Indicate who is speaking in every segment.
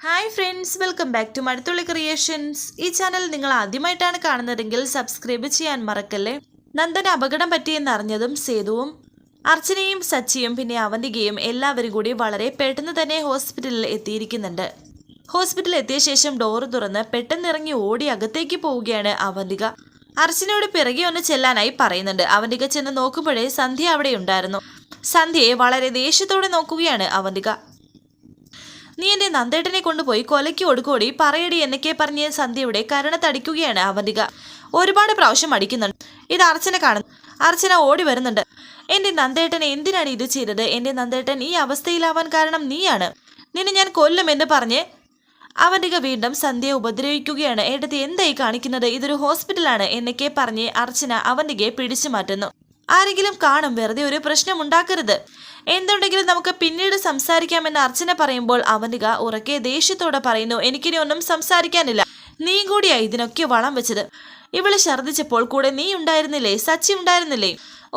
Speaker 1: Hi friends welcome back to Mazhathulli creations ഈ channel നിങ്ങൾ ആദ്യമായിട്ടാണ് കാണുന്നതെങ്കിൽ സബ്സ്ക്രൈബ് ചെയ്യാൻ മറക്കല്ലേ? നന്ദന് അപകടം പറ്റിയെന്ന് അറിഞ്ഞതും സേതുവും അർച്ചനയും സച്ചിയും പിന്നെ അവന്തികയും എല്ലാവരും കൂടി വളരെ പെട്ടെന്ന് തന്നെ ഹോസ്പിറ്റലിൽ എത്തിയിരിക്കുന്നുണ്ട്. ഹോസ്പിറ്റലിൽ എത്തിയ ശേഷം ഡോറ് തുറന്ന് പെട്ടെന്ന് ഇറങ്ങി ഓടി അകത്തേക്ക് പോവുകയാണ് അവന്തിക. അർച്ചനയോട് പിറകെ ഒന്ന് ചെല്ലാനായി പറയുന്നുണ്ട്. അവന്തിക ചെന്ന് നോക്കുമ്പോഴേ സന്ധ്യ അവിടെ ഉണ്ടായിരുന്നു. സന്ധ്യയെ വളരെ ദേഷ്യത്തോടെ നോക്കുകയാണ് അവന്തിക. നീ എന്റെ നന്ദേട്ടനെ കൊണ്ടുപോയി കൊലയ്ക്ക് ഒടുക്കോടി പറയടി എന്നൊക്കെ പറഞ്ഞ് സന്ധ്യയുടെ കരണ തടിക്കുകയാണ് അവന്തിക. ഒരുപാട് പ്രാവശ്യം അടിക്കുന്നുണ്ട് ഇത് അർച്ചന കാണുന്നു. അർച്ചന ഓടി വരുന്നുണ്ട്. എന്റെ നന്ദേട്ടൻ എന്തിനാണ് ഇത് ചെയ്തത്? എന്റെ നന്ദേട്ടൻ ഈ അവസ്ഥയിലാവാൻ കാരണം നീയാണ്. നിന്നെ ഞാൻ കൊല്ലുമെന്ന് പറഞ്ഞ് അവന്തിക വീണ്ടും സന്ധ്യയെ ഉപദ്രവിക്കുകയാണ്. ഏട്ടത്തി എന്തായി കാണിക്കുന്നത്? ഇതൊരു ഹോസ്പിറ്റലാണ് എന്നൊക്കെ പറഞ്ഞ് അർച്ചന അവന്തികയെ പിടിച്ചു മാറ്റുന്നു. ആരെങ്കിലും കാണും. വെറുതെ ഒരു പ്രശ്നം ഉണ്ടാക്കരുത്. എന്തുണ്ടെങ്കിലും നമുക്ക് പിന്നീട് സംസാരിക്കാമെന്ന് അർച്ചന പറയുമ്പോൾ അവനുക ഉറക്കെ ദേഷ്യത്തോടെ പറയുന്നു എനിക്കിനി ഒന്നും സംസാരിക്കാനില്ല. നീ കൂടിയായി ഇതിനൊക്കെ വളം വെച്ചത്. ഇവൾ ഛർദ്ദിച്ചപ്പോൾ കൂടെ നീ ഉണ്ടായിരുന്നില്ലേ? സച്ചി ഉണ്ടായിരുന്നില്ലേ?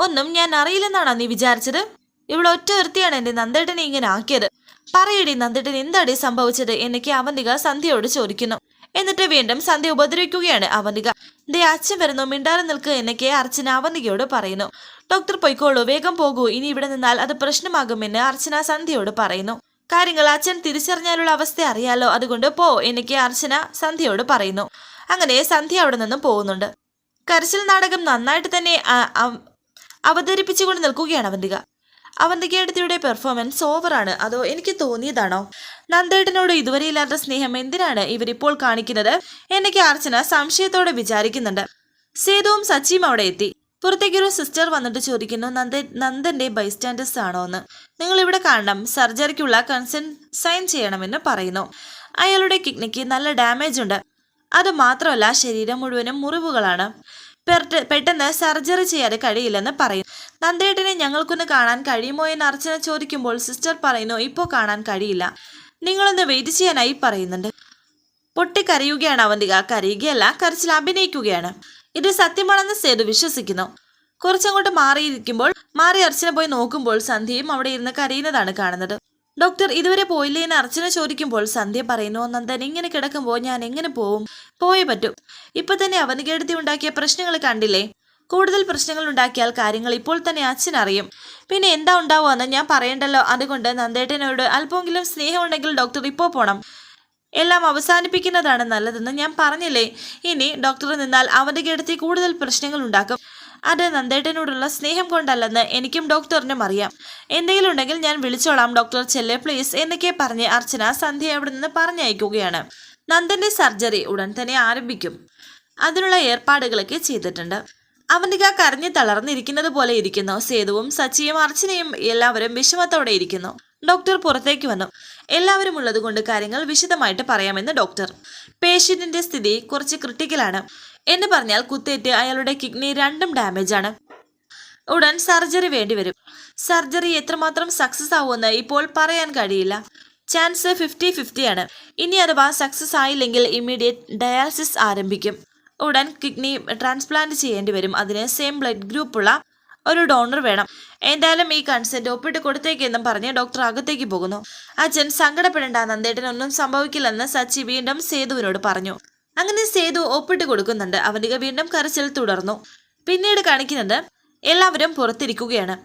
Speaker 1: ഒന്നും ഞാൻ അറിയില്ലെന്നാണോ നീ വിചാരിച്ചത്? ഇവിടെ ഒറ്റ ഒരുത്തിയാണ് എന്റെ നന്ദേട്ടനെ ഇങ്ങനെ ആക്കിയത്. പറയടി നന്ദേട്ടൻ എന്താടി സംഭവിച്ചത്? എന്നൊക്കെ അവന്തിക സന്ധ്യയോട് ചോദിക്കുന്നു. എന്നിട്ട് വീണ്ടും സന്ധ്യ ഉപദ്രവിക്കുകയാണ് അവന്തിക ദേ അച്ഛൻ വരുന്നു. മിണ്ടാതെ നിൽക്കുക എന്നൊക്കെ അർച്ചന അവന്തികയോട് പറയുന്നു. ഡോക്ടർ പൊയ്ക്കോളൂ. വേഗം പോകൂ. ഇനി ഇവിടെ നിന്നാൽ അത് പ്രശ്നമാകുമെന്ന് അർച്ചന സന്ധ്യയോട് പറയുന്നു. കാര്യങ്ങൾ അച്ഛൻ തിരിച്ചറിഞ്ഞാലുള്ള അവസ്ഥ അറിയാലോ? അതുകൊണ്ട് പോ എനിക്ക് അർച്ചന സന്ധ്യയോട് പറയുന്നു. അങ്ങനെ സന്ധ്യ അവിടെ നിന്നും പോകുന്നുണ്ട്. കരച്ചിൽ നാടകം നന്നായിട്ട് തന്നെ അവതരിപ്പിച്ചുകൊണ്ട് നിൽക്കുകയാണ് അവന്തിക അവന്തികയുടെ പെർഫോമൻസ് ഓവറാണ് അതോ എനിക്ക് തോന്നിയതാണോ? നന്ദേട്ടനോട് ഇതുവരെ ഇല്ലാത്ത സ്നേഹം എന്തിനാണ് ഇവരിപ്പോൾ കാണിക്കുന്നത്? എന്നൊക്കെ അർച്ചന സംശയത്തോടെ വിചാരിക്കുന്നുണ്ട്. സേതുവും സച്ചിയും അവിടെ എത്തി. പുറത്തേക്കൊരു സിസ്റ്റർ വന്നിട്ട് ചോദിക്കുന്നു നന്ദ നന്ദന്റെ ബൈസ്റ്റാൻഡേഴ്സ് ആണോ എന്ന് നിങ്ങൾ ഇവിടെ കാണണം. സർജറിക്കുള്ള കൺസെന്റ് സൈൻ ചെയ്യണമെന്ന് പറയുന്നു. അയാളുടെ കിഡ്നിക്ക് നല്ല ഡാമേജ് ഉണ്ട്. അത് മാത്രമല്ല ശരീരം മുഴുവനും മുറിവുകളാണ്. പെട്ടെന്ന് സർജറി ചെയ്യാതെ കഴിയില്ലെന്ന് പറയും നന്ദേട്ടനെ ഞങ്ങൾക്കൊന്ന് കാണാൻ കഴിയുമോ എന്ന് അർച്ചന ചോദിക്കുമ്പോൾ സിസ്റ്റർ പറയുന്നു ഇപ്പോൾ കാണാൻ കഴിയില്ല. നിങ്ങളൊന്ന് വെയിറ്റ് ചെയ്യാനായി പറയുന്നുണ്ട്. പൊട്ടിക്കരയുകയാണ് അവന്തിക കരയുകയല്ല കരച്ചിൽ അഭിനയിക്കുകയാണ്. ഇത് സത്യമാണെന്ന് സേതു വിശ്വസിക്കുന്നു. കുറച്ചങ്ങോട്ട് മാറിയിരിക്കുമ്പോൾ മാറി അർച്ചന പോയി നോക്കുമ്പോൾ സന്ധ്യയും അവിടെ ഇരുന്ന് കരയുന്നതാണ് കാണുന്നത്. ഡോക്ടർ ഇതുവരെ പോയില്ലേ എന്ന് അർച്ചന ചോദിക്കുമ്പോൾ സന്ധ്യ പറയുന്നു നന്ദൻ ഇങ്ങനെ കിടക്കുമ്പോൾ ഞാൻ എങ്ങനെ പോവും? പോയേ പറ്റൂ. ഇപ്പൊ തന്നെ അവനികേടുത്തി ഉണ്ടാക്കിയ പ്രശ്നങ്ങൾ കണ്ടില്ലേ? കൂടുതൽ പ്രശ്നങ്ങൾ ഉണ്ടാക്കിയാൽ കാര്യങ്ങൾ ഇപ്പോൾ തന്നെ അച്ഛൻ അറിയും. പിന്നെ എന്താ ഉണ്ടാവുമെന്ന് ഞാൻ പറയണ്ടല്ലോ. അതുകൊണ്ട് നന്ദേട്ടനോട് അല്പമെങ്കിലും സ്നേഹമുണ്ടെങ്കിൽ ഡോക്ടർ ഇപ്പോൾ പോണം. എല്ലാം അവസാനിപ്പിക്കുന്നതാണ് നല്ലതെന്ന് ഞാൻ പറഞ്ഞില്ലേ? ഇനി ഡോക്ടർ നിന്നാൽ അവന്റെ കിടത്തി കൂടുതൽ പ്രശ്നങ്ങൾ ഉണ്ടാക്കും. അത് നന്ദേട്ടനോടുള്ള സ്നേഹം കൊണ്ടല്ലെന്ന് എനിക്കും ഡോക്ടറിനും അറിയാം. എന്തെങ്കിലും ഉണ്ടെങ്കിൽ ഞാൻ വിളിച്ചോളാം ഡോക്ടർ ചെല്ലേ പ്ലീസ് എന്നൊക്കെ പറഞ്ഞ് അർച്ചന സന്ധ്യ അവിടെ നിന്ന് പറഞ്ഞയക്കുകയാണ്. നന്ദന്റെ സർജറി ഉടൻ തന്നെ ആരംഭിക്കും. അതിനുള്ള ഏർപ്പാടുകളൊക്കെ ചെയ്തിട്ടുണ്ട്. അവന്തിക കരഞ്ഞു തളർന്നിരിക്കുന്നത് പോലെ ഇരിക്കുന്നു. സേതുവും സച്ചിയും അർച്ചനയും എല്ലാവരും വിഷമത്തോടെ ഇരിക്കുന്നു. ഡോക്ടർ പുറത്തേക്ക് വന്നു. എല്ലാവരും ഉള്ളതുകൊണ്ട് കാര്യങ്ങൾ വിശദമായിട്ട് പറയാമെന്ന് ഡോക്ടർ. പേഷ്യന്റിന്റെ സ്ഥിതി കുറച്ച് ക്രിട്ടിക്കലാണ് എന്ന് പറഞ്ഞാൽ കുത്തേറ്റ് അയാളുടെ കിഡ്നി രണ്ടും ഡാമേജ് ആണ്. ഉടൻ സർജറി വേണ്ടിവരും സർജറി എത്രമാത്രം സക്സസ് ആവുമെന്ന് ഇപ്പോൾ പറയാൻ കഴിയില്ല. ചാൻസ് ഫിഫ്റ്റി ഫിഫ്റ്റിയാണ് ഇനി അഥവാ സക്സസ് ആയില്ലെങ്കിൽ ഇമ്മീഡിയറ്റ് ഡയാലിസിസ് ആരംഭിക്കും. ഉടൻ കിഡ്നി ട്രാൻസ്പ്ലാന്റ് ചെയ്യേണ്ടി വരും. അതിന് സെയിം ബ്ലഡ് ഗ്രൂപ്പുള്ള ഒരു ഡോണർ വേണം. എന്തായാലും ഈ കൺസെന്റ് ഒപ്പിട്ട് കൊടുത്തേക്കെന്നും പറഞ്ഞ് ഡോക്ടർ അകത്തേക്ക് പോകുന്നു. അച്ഛൻ സങ്കടപ്പെടേണ്ട നന്ദേട്ടൻ ഒന്നും സംഭവിക്കില്ലെന്ന് സച്ചി വീണ്ടും സേതുവിനോട് പറഞ്ഞു. അങ്ങനെ സേതു ഒപ്പിട്ട് കൊടുക്കുന്നുണ്ട്. അവനിക വീണ്ടും കരച്ചിൽ തുടർന്നു. പിന്നീട് കാണിക്കുന്നത് എല്ലാവരും പുറത്തിരിക്കുകയാണ്.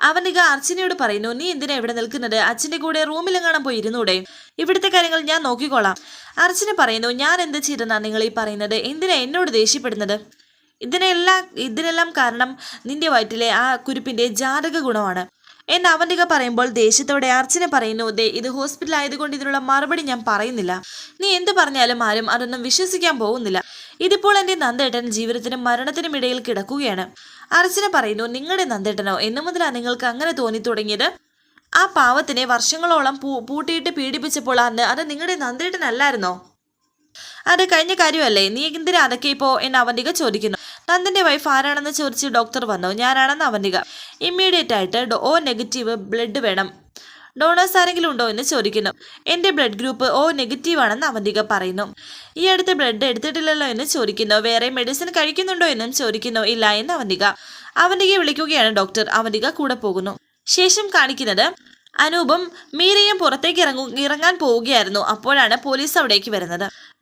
Speaker 1: അവനിക അർച്ചനയോട് പറയുന്നു നീ എന്തിനാ ഇവിടെ നിൽക്കുന്നത്? അച്ഛന്റെ കൂടെ റൂമിലെങ്ങാനും പോയി ഇരുന്നൂടെ ഇവിടുത്തെ കാര്യങ്ങൾ ഞാൻ നോക്കിക്കോളാം. അർച്ചന പറയുന്നു ഞാൻ എന്ത് ചെയ്തെന്നാ നിങ്ങൾ ഈ പറയുന്നത്? എന്തിനാ എന്നോട് ദേഷ്യപ്പെടുന്നത്? ഇതിനെല്ലാം ഇതിനെല്ലാം കാരണം നിന്റെ വയറ്റിലെ ആ കുരുപ്പിന്റെ ജാതക ഗുണമാണ്. എന്ന് അവന്തിക പറയുമ്പോൾ ദേഷ്യത്തോടെ അർച്ചന പറയുന്നു ദേ ഇത് ഹോസ്പിറ്റൽ ആയതുകൊണ്ട് ഇതിനുള്ള മറുപടി ഞാൻ പറയുന്നില്ല. നീ എന്ത് പറഞ്ഞാലും ആരും അതൊന്നും വിശ്വസിക്കാൻ പോകുന്നില്ല. ഇതിപ്പോൾ എന്റെ നന്ദേട്ടൻ ജീവിതത്തിനും മരണത്തിനും ഇടയിൽ കിടക്കുകയാണ്. അർച്ചന പറയുന്നു നിങ്ങളുടെ നന്ദേട്ടനോ? എന്നു മുതലാ നിങ്ങൾക്ക് അങ്ങനെ തോന്നി തുടങ്ങിയത് ആ പാവത്തിനെ വർഷങ്ങളോളം പൂ പൂട്ടിയിട്ട് പീഡിപ്പിച്ചപ്പോൾ അന്ന് അത് നിങ്ങളുടെ നന്ദേട്ടനല്ലായിരുന്നോ? അത് കഴിഞ്ഞ കാര്യമല്ലേ? നീ എന്തിനാ അതൊക്കെ ഇപ്പോ? എന്ന് അവന്തിക ചോദിക്കുന്നു. നന്ദന്റെ വൈഫ് ആരാണെന്ന് ചോദിച്ച് ഡോക്ടർ വന്നു. ഞാനാണെന്ന് അവന്തിക ഇമ്മീഡിയറ്റ് ആയിട്ട് ഓ നെഗറ്റീവ് ബ്ലഡ് വേണം. ഡോണേഴ്സ് ആരെങ്കിലും ഉണ്ടോ എന്ന് ചോദിക്കുന്നു. എന്റെ ബ്ലഡ് ഗ്രൂപ്പ് ഓ നെഗറ്റീവ് ആണെന്ന് അവന്തിക പറയുന്നു. ഈ അടുത്ത് ബ്ലഡ് എടുത്തിട്ടില്ലല്ലോ എന്ന് ചോദിക്കുന്നു. വേറെ മെഡിസിൻ കഴിക്കുന്നുണ്ടോ എന്നും ചോദിക്കുന്നു. ഇല്ല എന്ന് അവന്തിക അവന്തികയെ വിളിക്കുകയാണ് ഡോക്ടർ അവന്തിക കൂടെ പോകുന്നു. ശേഷം കാണിക്കുന്നത് അനൂപും മീരയും പുറത്തേക്ക് ഇറങ്ങു ഇറങ്ങാൻ പോവുകയായിരുന്നു. അപ്പോഴാണ് പോലീസ് അവിടേക്ക് വരുന്നത്.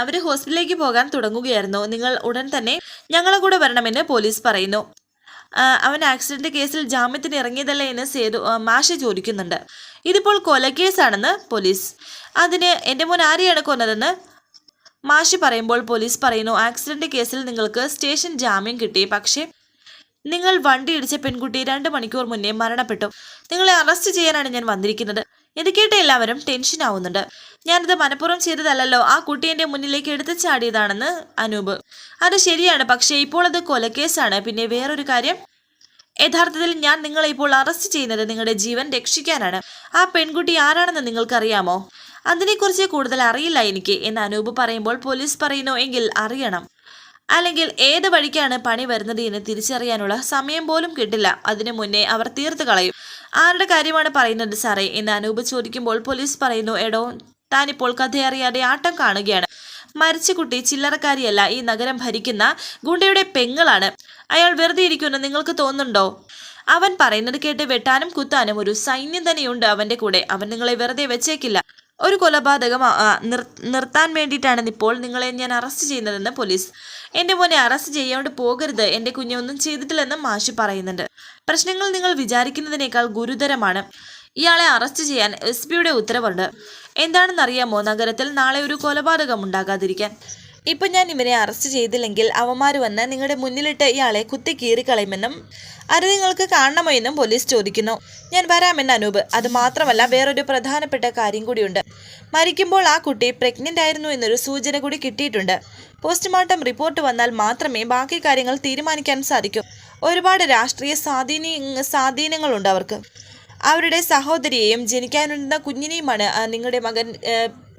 Speaker 1: അവർ ഹോസ്പിറ്റലിലേക്ക് പോകാൻ തുടങ്ങുകയായിരുന്നു. നിങ്ങൾ ഉടൻ തന്നെ ഞങ്ങളെ കൂടെ വരണമെന്ന് പോലീസ് പറയുന്നു. അവൻ ആക്സിഡന്റ് കേസിൽ ജാമ്യത്തിന് ഇറങ്ങിയതല്ല എന്ന് സേതു മാഷ് ചോദിക്കുന്നുണ്ട്. ഇതിപ്പോൾ കൊലക്കേസാണെന്ന് പോലീസ്. അതിന് എന്റെ മോൻ ആരെയാണ് കൊന്നതെന്ന് മാഷി പറയുമ്പോൾ പോലീസ് പറയുന്നു ആക്സിഡന്റ് കേസിൽ നിങ്ങൾക്ക് സ്റ്റേഷൻ ജാമ്യം കിട്ടി. പക്ഷേ നിങ്ങൾ വണ്ടി ഇടിച്ച പെൺകുട്ടി രണ്ട് മണിക്കൂർ മുന്നേ മരണപ്പെട്ടു. നിങ്ങളെ അറസ്റ്റ് ചെയ്യാനാണ് ഞാൻ വന്നിരിക്കുന്നത്. ഇത് കേട്ട് എല്ലാവരും ടെൻഷൻ ആവുന്നുണ്ട്. ഞാനിത് മനഃപൂർവം ചെയ്തതല്ലല്ലോ. ആ കുട്ടി എന്റെ മുന്നിലേക്ക് എടുത്തു ചാടിയതാണെന്ന് അനൂപ്. അത് ശരിയാണ്. പക്ഷേ ഇപ്പോൾ അത് കൊലക്കേസാണ്. പിന്നെ വേറൊരു കാര്യം. യഥാർത്ഥത്തിൽ ഞാൻ നിങ്ങളെ ഇപ്പോൾ അറസ്റ്റ് ചെയ്യുന്നത് നിങ്ങളുടെ ജീവൻ രക്ഷിക്കാനാണ്. ആ പെൺകുട്ടി ആരാണെന്ന് നിങ്ങൾക്കറിയാമോ? അതിനെക്കുറിച്ച് കൂടുതൽ അറിയില്ല എനിക്ക് എന്ന് അനൂപ് പറയുമ്പോൾ പോലീസ് പറയുന്നു എങ്കിൽ അറിയണം. അല്ലെങ്കിൽ ഏത് വഴിക്കാണ് പണി വരുന്നത് എന്ന് തിരിച്ചറിയാനുള്ള സമയം പോലും കിട്ടില്ല. അതിനു മുന്നേ അവർ തീർത്തു കളയും. ആരുടെ കാര്യമാണ് പറയുന്നത് സാറേ? എന്ന് അനൂപ് ചോദിക്കുമ്പോൾ പോലീസ് പറയുന്നു എടോ താനിപ്പോൾ കഥയറിയാതെ ആട്ടം കാണുകയാണ്. മരിച്ച കുട്ടി ചില്ലറക്കാരിയല്ല ഈ നഗരം ഭരിക്കുന്ന ഗുണ്ടയുടെ പെങ്ങളാണ്. അയാൾ വെറുതെ ഇരിക്കുമെന്ന് നിങ്ങൾക്ക് തോന്നുന്നുണ്ടോ? അവൻ പറയുന്നത് കേട്ട് വെട്ടാനും കുത്താനും ഒരു സൈന്യം തന്നെയുണ്ട് അവന്റെ കൂടെ. അവൻ നിങ്ങളെ വെറുതെ വെച്ചേക്കില്ല. ഒരു കൊലപാതകം നിർത്താൻ വേണ്ടിയിട്ടാണ് ഇപ്പോൾ നിങ്ങളെ ഞാൻ അറസ്റ്റ് ചെയ്യുന്നതെന്ന് പോലീസ് എന്റെ മോനെ അറസ്റ്റ് ചെയ്യാണ്ട് പോകരുത്. എന്റെ കുഞ്ഞ് ഒന്നും ചെയ്തിട്ടില്ലെന്ന് മാഷി പറയുന്നുണ്ട്. പ്രശ്നങ്ങൾ നിങ്ങൾ വിചാരിക്കുന്നതിനേക്കാൾ ഗുരുതരമാണ്. ഇയാളെ അറസ്റ്റ് ചെയ്യാൻ എസ് പിയുടെ ഉത്തരവുണ്ട്. എന്താണെന്നറിയാമോ? നഗരത്തിൽ നാളെ ഒരു കൊലപാതകം ഉണ്ടാകാതിരിക്കാൻ. ഇപ്പൊ ഞാൻ ഇവരെ അറസ്റ്റ് ചെയ്തില്ലെങ്കിൽ അവന്മാർ വന്ന് നിങ്ങളുടെ മുന്നിലിട്ട് ഇയാളെ കുത്തി കീറിക്കളയുമെന്നും അത് നിങ്ങൾക്ക് കാണണമോ എന്നും പോലീസ് ചോദിക്കുന്നു. ഞാൻ വരാമെന്ന് അനൂപ്. അത് മാത്രമല്ല വേറൊരു പ്രധാനപ്പെട്ട കാര്യം കൂടിയുണ്ട്. മരിക്കുമ്പോൾ ആ കുട്ടി പ്രഗ്നന്റ് ആയിരുന്നു എന്നൊരു സൂചന കൂടി കിട്ടിയിട്ടുണ്ട്. പോസ്റ്റ്മോർട്ടം റിപ്പോർട്ട് വന്നാൽ മാത്രമേ ബാക്കി കാര്യങ്ങൾ തീരുമാനിക്കാൻ സാധിക്കൂ. ഒരുപാട് രാഷ്ട്രീയ സ്വാധീന സ്വാധീനങ്ങളുണ്ട് അവർക്ക്. അവരുടെ സഹോദരിയെയും ജനിക്കാനുണ്ടെന്ന കുഞ്ഞിനെയുമാണ് നിങ്ങളുടെ മകൻ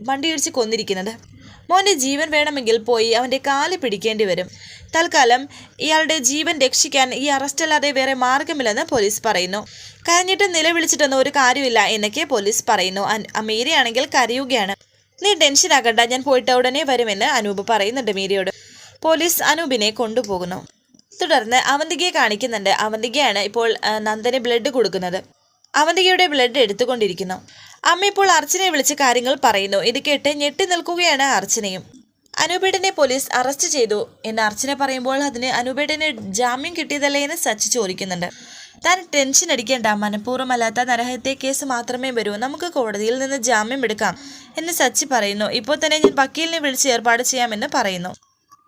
Speaker 1: വണ്ടിയിടിച്ച് കൊന്നിരിക്കുന്നത്. മോന്റെ ജീവൻ വേണമെങ്കിൽ പോയി അവന്റെ കാൽ പിടിക്കേണ്ടി വരും. തൽക്കാലം ഇയാളുടെ ജീവൻ രക്ഷിക്കാൻ ഈ അറസ്റ്റല്ലാതെ വേറെ മാർഗമില്ലെന്ന് പോലീസ് പറയുന്നു. കരഞ്ഞിട്ട് നിലവിളിച്ചിട്ടൊന്നും ഒരു കാര്യമില്ല എന്നൊക്കെ പോലീസ് പറയുന്നു. അമീരയാണെങ്കിൽ മീരയാണെങ്കിൽ കരയുകയാണ്. നീ ടെൻഷൻ ആക്കണ്ട ഞാൻ പോയിട്ട് ഉടനെ വരുമെന്ന് അനൂപ് പറയുന്നുണ്ട് മീരയോട്. പോലീസ് അനൂപിനെ കൊണ്ടുപോകുന്നു. തുടർന്ന് അവന്തികയെ കാണിക്കുന്നുണ്ട്. അവന്തികയാണ് ഇപ്പോൾ നന്ദന് ബ്ലഡ് കൊടുക്കുന്നത്. അവന്തികയുടെ ബ്ലഡ് എടുത്തുകൊണ്ടിരിക്കുന്നു. അമ്മ ഇപ്പോൾ അർച്ചനയെ വിളിച്ച് കാര്യങ്ങൾ പറയുന്നു. ഇത് കേട്ട് ഞെട്ടി നിൽക്കുകയാണ് അർച്ചനയും. അനൂപേട്ടനെ പോലീസ് അറസ്റ്റ് ചെയ്തു എന്ന് അർച്ചന പറയുമ്പോൾ അതിന് അനൂപേട്ടന് ജാമ്യം കിട്ടിയതല്ലേ എന്ന് സച്ചി ചോദിക്കുന്നുണ്ട്. താൻ ടെൻഷൻ അടിക്കേണ്ട മനഃപൂർവമല്ലാത്ത നരഹത്യ കേസ് മാത്രമേ വരൂ. നമുക്ക് കോടതിയിൽ നിന്ന് ജാമ്യം എടുക്കാം എന്ന് സച്ചി പറയുന്നു. ഇപ്പോൾ തന്നെ ഞാൻ വക്കീലിനെ വിളിച്ച് ഏർപ്പാട് ചെയ്യാമെന്ന് പറയുന്നു.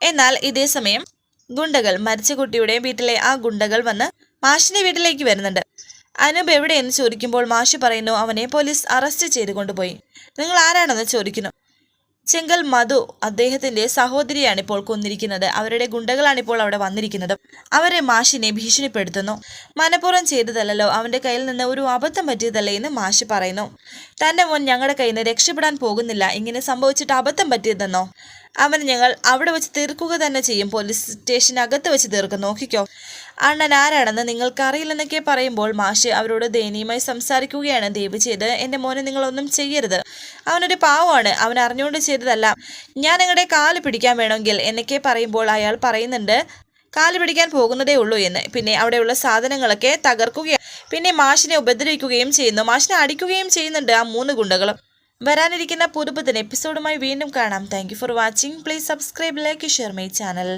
Speaker 1: എന്നാൽ ഇതേ സമയം ഗുണ്ടകൾ മരിച്ച കുട്ടിയുടെ വീട്ടിലെ ആ ഗുണ്ടകൾ വന്ന് മാഷിന്റെ വീട്ടിലേക്ക് വരുന്നുണ്ട്. അനൂപ് എവിടെയെന്ന് ചോദിക്കുമ്പോൾ മാഷ് പറയുന്നു അവനെ പോലീസ് അറസ്റ്റ് ചെയ്ത് കൊണ്ടുപോയി. നിങ്ങൾ ആരാണെന്ന് ചോദിക്കുന്നു? ചെങ്കൽ മധു അദ്ദേഹത്തിന്റെ സഹോദരിയാണ് ഇപ്പോൾ കൊന്നിരിക്കുന്നത്. അവരുടെ ഗുണ്ടകളാണ് ഇപ്പോൾ അവിടെ വന്നിരിക്കുന്നത്. അവരെ മാഷിനെ ഭീഷണിപ്പെടുത്തുന്നു. മനഃപൂർവം ചെയ്തതല്ലോ അവന്റെ കയ്യിൽ നിന്ന് ഒരു അബദ്ധം പറ്റിയതല്ലേ എന്ന് മാഷ് പറയുന്നു. തന്റെ മോൻ ഞങ്ങളുടെ കയ്യിൽ നിന്ന് രക്ഷപ്പെടാൻ പോകുന്നില്ല. ഇങ്ങനെ സംഭവിച്ചിട്ട് അബദ്ധം പറ്റിയതെന്നോ? അവന് ഞങ്ങൾ അവിടെ വെച്ച് തീർക്കുക തന്നെ ചെയ്യും. പോലീസ് സ്റ്റേഷനകത്ത് വെച്ച് തീർക്കും. നോക്കിക്കോ. അണ്ണൻ ആരാണെന്ന് നിങ്ങൾക്കറിയില്ലെന്നൊക്കെ പറയുമ്പോൾ മാഷ് അവരോട് ദയനീയമായി സംസാരിക്കുകയാണ്. ദയവ് ചെയ്ത് എന്റെ മോനെ നിങ്ങളൊന്നും ചെയ്യരുത്. അവനൊരു പാവമാണ്. അവൻ അറിഞ്ഞുകൊണ്ട് ചെയ്തതല്ല. ഞാൻ നിങ്ങളുടെ കാൽ പിടിക്കാൻ വേണമെങ്കിൽ എന്നൊക്കെ പറയുമ്പോൾ അയാൾ പറയുന്നുണ്ട്. കാൽ പിടിക്കാൻ പോകുന്നതേ ഉള്ളൂ എന്ന്. പിന്നെ അവിടെയുള്ള സാധനങ്ങളൊക്കെ തകർക്കുകയാണ് പിന്നെ മാഷിനെ ഉപദ്രവിക്കുകയും ചെയ്യുന്നു. മാഷിനെ അടിക്കുകയും ചെയ്യുന്നുണ്ട് ആ മൂന്ന് ഗുണ്ടകളും. വരാനിരിക്കുന്ന പുതുപുതൻ എപ്പിസോഡുമായി വീണ്ടും കാണാം. Thank for watching please subscribe like share my channel